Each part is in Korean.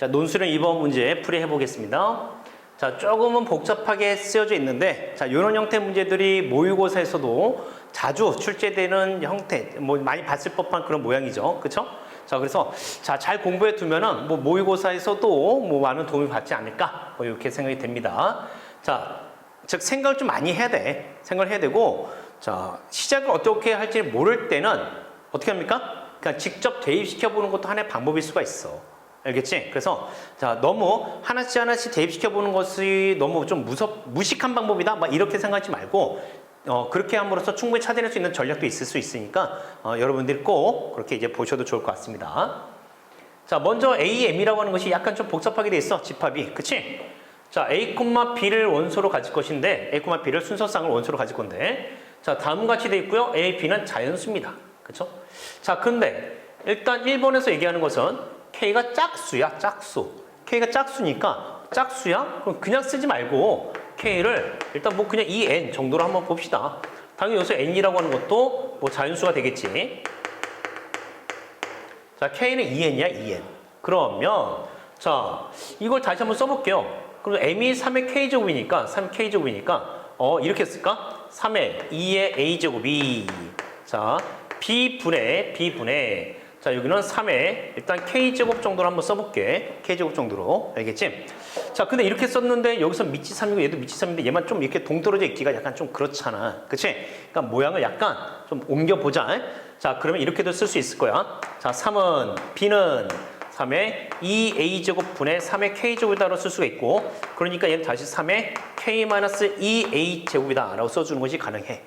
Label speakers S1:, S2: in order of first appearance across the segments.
S1: 자, 논술은 2번 문제 풀이해 보겠습니다. 자, 조금은 복잡하게 쓰여져 있는데, 자, 이런 형태 문제들이 모의고사에서도 자주 출제되는 형태, 뭐 많이 봤을 법한 그런 모양이죠. 그쵸? 자, 그래서 자, 잘 공부해 두면은 뭐 모의고사에서도 뭐 많은 도움이 받지 않을까? 뭐 이렇게 생각이 됩니다. 자, 즉 생각을 좀 많이 해야 돼. 생각을 해야 되고, 자, 시작을 어떻게 할지 모를 때는 어떻게 합니까? 그냥 직접 대입시켜 보는 것도 하나의 방법일 수가 있어. 알겠지? 그래서 자 너무 하나씩 하나씩 대입시켜 보는 것이 너무 좀 무섭 무식한 방법이다. 막 이렇게 생각하지 말고 어 그렇게 함으로써 충분히 찾아낼 수 있는 전략도 있을 수 있으니까 어, 여러분들이 꼭 그렇게 이제 보셔도 좋을 것 같습니다. 자 먼저 AM이라고 하는 것이 약간 좀 복잡하게 돼 있어 집합이, 그치? 자 A, B를 원소로 가질 것인데 A, B를 순서상을 원소로 가질 건데 자 다음 같이 돼 있고요. A, B는 자연수입니다. 그렇죠? 자 근데 일단 1번에서 얘기하는 것은 K가 짝수야, 짝수. K가 짝수니까 짝수야? 그럼 그냥 쓰지 말고 K를 일단 뭐 그냥 2n 정도로 한번 봅시다. 당연히 여기서 n이라고 하는 것도 뭐 자연수가 되겠지. 자, K는 2n이야, 2n. 그러면 자, 이걸 다시 한번 써볼게요. 그럼 m이 3의 k제곱이니까 3k제곱이니까 어 이렇게 쓸까? 3의 2의 a제곱이 자 b분의 b분의 자 여기는 3의 일단 k제곱 정도로 한번 써볼게. K제곱 정도로. 알겠지? 자 근데 이렇게 썼는데 여기서 미치 3이고 얘도 미치 3인데 얘만 좀 이렇게 동떨어져 있기가 약간 좀 그렇잖아. 그치? 그러니까 모양을 약간 좀 옮겨보자. 자 그러면 이렇게도 쓸 수 있을 거야. 자 3은 b는 3의 2a제곱 분의 3의 k제곱이다라고 쓸 수가 있고 그러니까 얘는 다시 3의 k-2a제곱이다 라고 써주는 것이 가능해.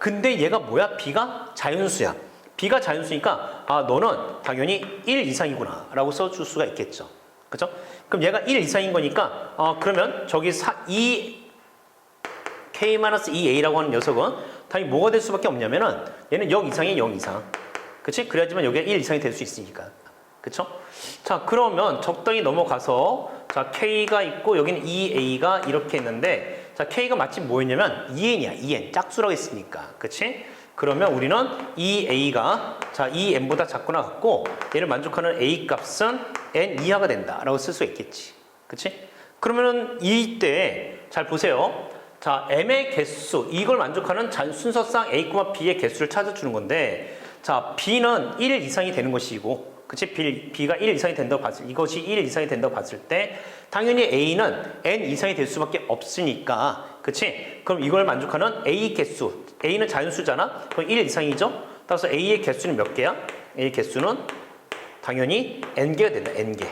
S1: 근데 얘가 뭐야? b가 자연수야 b가 자연수니까 아 너는 당연히 1 이상이구나 라고 써줄 수가 있겠죠 그죠? 그럼 얘가 1 이상인 거니까 아 그러면 저기 4, 2 k-2a라고 하는 녀석은 당연히 뭐가 될 수밖에 없냐면은 얘는 0 이상이 0 이상 그치? 그래야지만 여기가 1 이상이 될 수 있으니까 그쵸? 자, 그러면 적당히 넘어가서 자, K가 있고 여기는 2A가 이렇게 있는데 자, K가 마침 뭐였냐면 2N이야. 2N. 짝수라고 했으니까. 그치? 그러면 우리는 2A가 자, 2N보다 작거나 같고 얘를 만족하는 A 값은 N 이하가 된다라고 쓸 수 있겠지. 그치? 그러면은 이때 잘 보세요. 자, M의 개수 이걸 만족하는 잔 순서상 A, B의 개수를 찾아 주는 건데 자, B는 1 이상이 되는 것이고 그치? B, B가 1 이상이 된다고 봤을 이것이 1 이상이 된다고 봤을 때 당연히 A는 N 이상이 될 수밖에 없으니까 그치? 그럼 이걸 만족하는 A 개수 A는 자연수잖아? 그럼 1 이상이죠? 따라서 A의 개수는 몇 개야? A의 개수는 당연히 N개가 된다 N개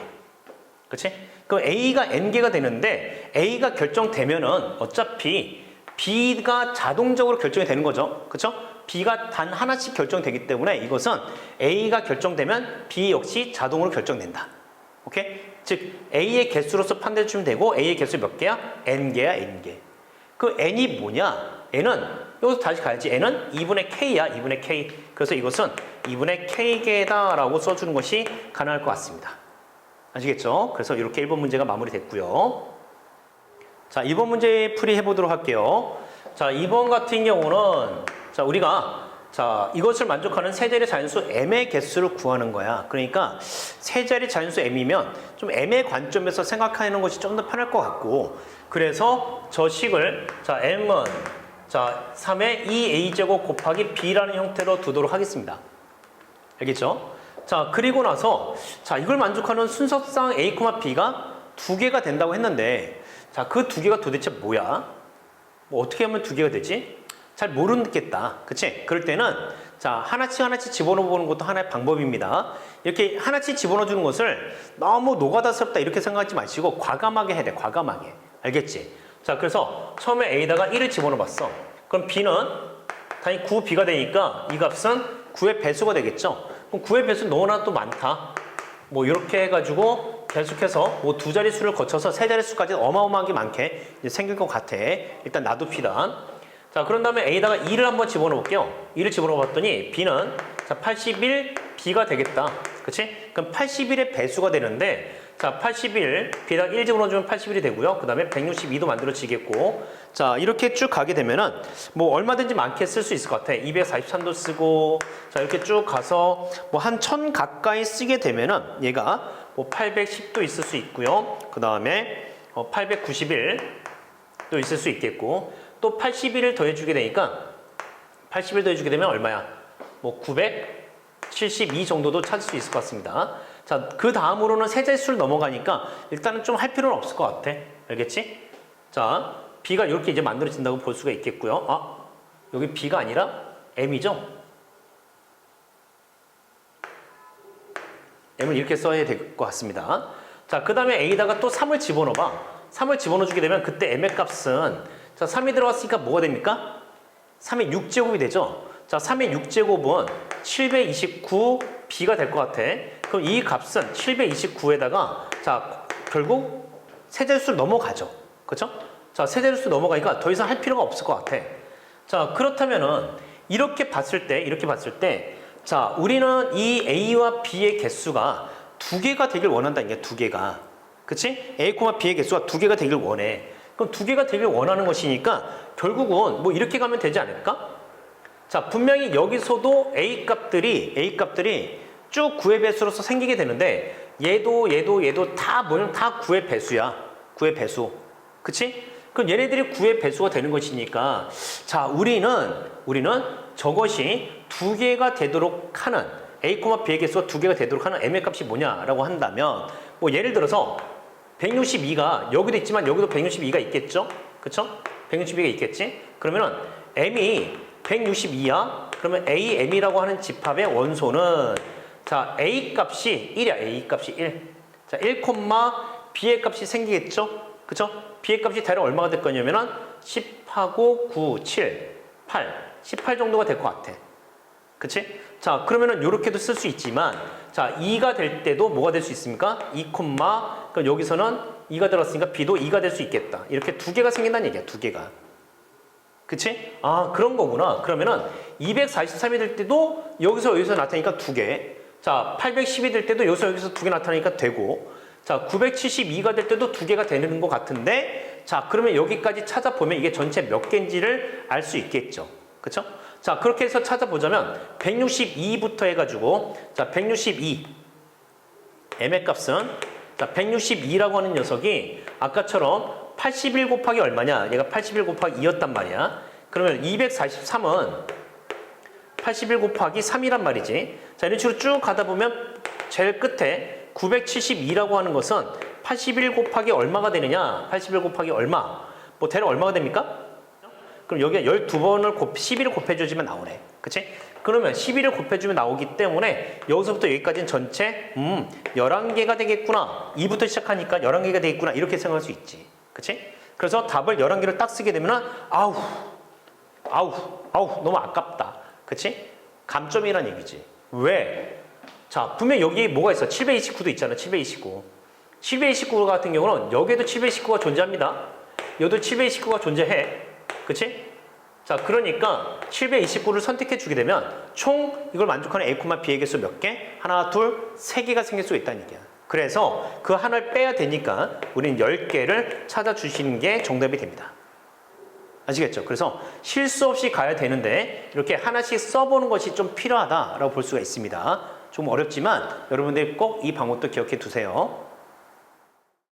S1: 그치? 그럼 A가 N개가 되는데 A가 결정되면은 어차피 B가 자동적으로 결정이 되는 거죠 그쵸? B가 단 하나씩 결정되기 때문에 이것은 A가 결정되면 B 역시 자동으로 결정된다. 오케이? 즉 A의 개수로서 판단해 주면 되고 A의 개수 몇 개야? N개야, N개. 그 N이 뭐냐? N은 여기서 다시 가야지. N은 2분의 K야, 2분의 K. 그래서 이것은 2분의 K개다라고 써주는 것이 가능할 것 같습니다. 아시겠죠? 그래서 이렇게 1번 문제가 마무리됐고요. 자, 2번 문제 풀이해 보도록 할게요. 자, 2번 같은 경우는 자, 우리가 자, 이것을 만족하는 세 자리 자연수 m의 개수를 구하는 거야. 그러니까 세 자리 자연수 m이면 좀 m의 관점에서 생각하는 것이 좀 더 편할 것 같고 그래서 저 식을 자, m은 자, 3의 2a제곱 곱하기 b라는 형태로 두도록 하겠습니다. 알겠죠? 자, 그리고 나서 자, 이걸 만족하는 순서상 a, b가 두 개가 된다고 했는데 자, 그 두 개가 도대체 뭐야? 뭐 어떻게 하면 두 개가 되지? 잘 모르겠다. 그치? 그럴 때는 자, 하나씩 하나씩 집어넣어 보는 것도 하나의 방법입니다. 이렇게 하나씩 집어넣어 주는 것을 너무 노가다스럽다 이렇게 생각하지 마시고 과감하게 해야 돼. 과감하게. 알겠지? 자, 그래서 처음에 A다가 1을 집어넣어 봤어. 그럼 B는 당연히 9B가 되니까 이 값은 9의 배수가 되겠죠? 그럼 9의 배수 너무나 또 많다. 뭐 이렇게 해가지고 계속해서 뭐 두 자리 수를 거쳐서 세 자리 수까지 어마어마하게 많게 생길 것 같아. 일단 놔둡시다. 자, 그런 다음에 A다가 2를 한번 집어넣어 볼게요. 2를 집어넣어 봤더니 B는 자, 81, B가 되겠다. 그치? 그럼 81의 배수가 되는데 자, 81, B에다가 1 집어넣어주면 81이 되고요. 그 다음에 162도 만들어지겠고 자, 이렇게 쭉 가게 되면은 뭐 얼마든지 많게 쓸 수 있을 것 같아. 243도 쓰고 자, 이렇게 쭉 가서 뭐한천 가까이 쓰게 되면은 얘가 뭐 810도 있을 수 있고요. 그 다음에 어, 891도 있을 수 있겠고 또 81을 더해주게 되니까 80을 더해주게 되면 얼마야? 뭐 972 정도도 찾을 수 있을 것 같습니다. 자, 그 다음으로는 세 자릿수를 넘어가니까 일단은 좀 할 필요는 없을 것 같아. 알겠지? 자, B가 이렇게 이제 만들어진다고 볼 수가 있겠고요. 아, 여기 B가 아니라 M이죠? M을 이렇게 써야 될 것 같습니다. 자, 그 다음에 A다가 또 3을 집어넣어봐. 3을 집어넣어주게 되면 그때 M의 값은 자, 3이 들어갔으니까 뭐가 됩니까? 3의 6제곱이 되죠. 자, 3의 6제곱은 729 B가 될 것 같아. 그럼 이 값은 729에다가 자, 결국 세자릿수를 넘어가죠. 그렇죠? 자, 세자릿수 넘어가니까 더 이상 할 필요가 없을 것 같아. 자, 그렇다면은 이렇게 봤을 때, 이렇게 봤을 때 자, 우리는 이 A와 B의 개수가 두 개가 되길 원한다는 게두 개가. 그치? A, B의 개수가 두 개가 되길 원해. 그럼 두 개가 되길 원하는 것이니까 결국은 뭐 이렇게 가면 되지 않을까? 자, 분명히 여기서도 A 값들이, A 값들이 쭉 9의 배수로서 생기게 되는데 얘도 얘도 얘도 다 뭐냐면 다 9의 배수야. 9의 배수. 그치? 그럼 얘네들이 9의 배수가 되는 것이니까 자, 우리는 우리는 저것이 두 개가 되도록 하는 A, B의 개수가 두 개가 되도록 하는 M의 값이 뭐냐라고 한다면 뭐 예를 들어서 162가 여기도 있지만 여기도 162가 있겠죠? 그쵸? 162가 있겠지? 그러면은 M이 162야? 그러면 AM이라고 하는 집합의 원소는 자, A 값이 1이야. A 값이 1. 자, 1, B의 값이 생기겠죠? 그쵸? B의 값이 대략 얼마가 될 거냐면은 10하고 9, 7, 8. 18 정도가 될 것 같아. 그치? 자, 그러면은 요렇게도 쓸 수 있지만 자, 2가 될 때도 뭐가 될 수 있습니까? 2, 그러니까 여기서는 2가 들었으니까 B도 2가 될 수 있겠다. 이렇게 두 개가 생긴다는 얘기야. 두 개가. 그치? 아, 그런 거구나. 그러면은 243이 될 때도 여기서 여기서 나타나니까 두 개. 자, 810이 될 때도 여기서 여기서 두 개 나타나니까 되고. 자, 972가 될 때도 두 개가 되는 것 같은데. 자, 그러면 여기까지 찾아보면 이게 전체 몇 개인지를 알 수 있겠죠. 그쵸? 자, 그렇게 해서 찾아보자면 162부터 해가지고 자, 162 m의 값은 자, 162라고 하는 녀석이 아까처럼 81 곱하기 얼마냐? 얘가 81 곱하기 2였단 말이야. 그러면 243은 81 곱하기 3이란 말이지. 자, 이런 식으로 쭉 가다 보면 제일 끝에 972라고 하는 것은 81 곱하기 얼마가 되느냐? 81 곱하기 얼마? 뭐 대략 얼마가 됩니까? 그럼 여기가 12번을 곱, 11을 곱해주면 나오네. 그치? 그러면 11을 곱해주면 나오기 때문에 여기서부터 여기까지는 전체, 음, 11개가 되겠구나. 2부터 시작하니까 11개가 되겠구나. 이렇게 생각할 수 있지. 그치? 그래서 답을 11개를 딱 쓰게 되면 아우, 아우, 아우, 너무 아깝다. 그치? 감점이란 얘기지. 왜? 자, 분명 여기 뭐가 있어? 729도 있잖아. 729. 729 같은 경우는 여기에도 729가 존재합니다. 여기도 729가 존재해. 그치? 자, 그러니까 729를 선택해 주게 되면 총 이걸 만족하는 A, B의 개수 몇 개? 하나, 둘, 세 개가 생길 수 있다는 얘기야. 그래서 그 하나를 빼야 되니까 우리는 10개를 찾아주시는 게 정답이 됩니다. 아시겠죠? 그래서 실수 없이 가야 되는데 이렇게 하나씩 써보는 것이 좀 필요하다라고 볼 수가 있습니다. 좀 어렵지만 여러분들 꼭이 방법도 기억해 두세요.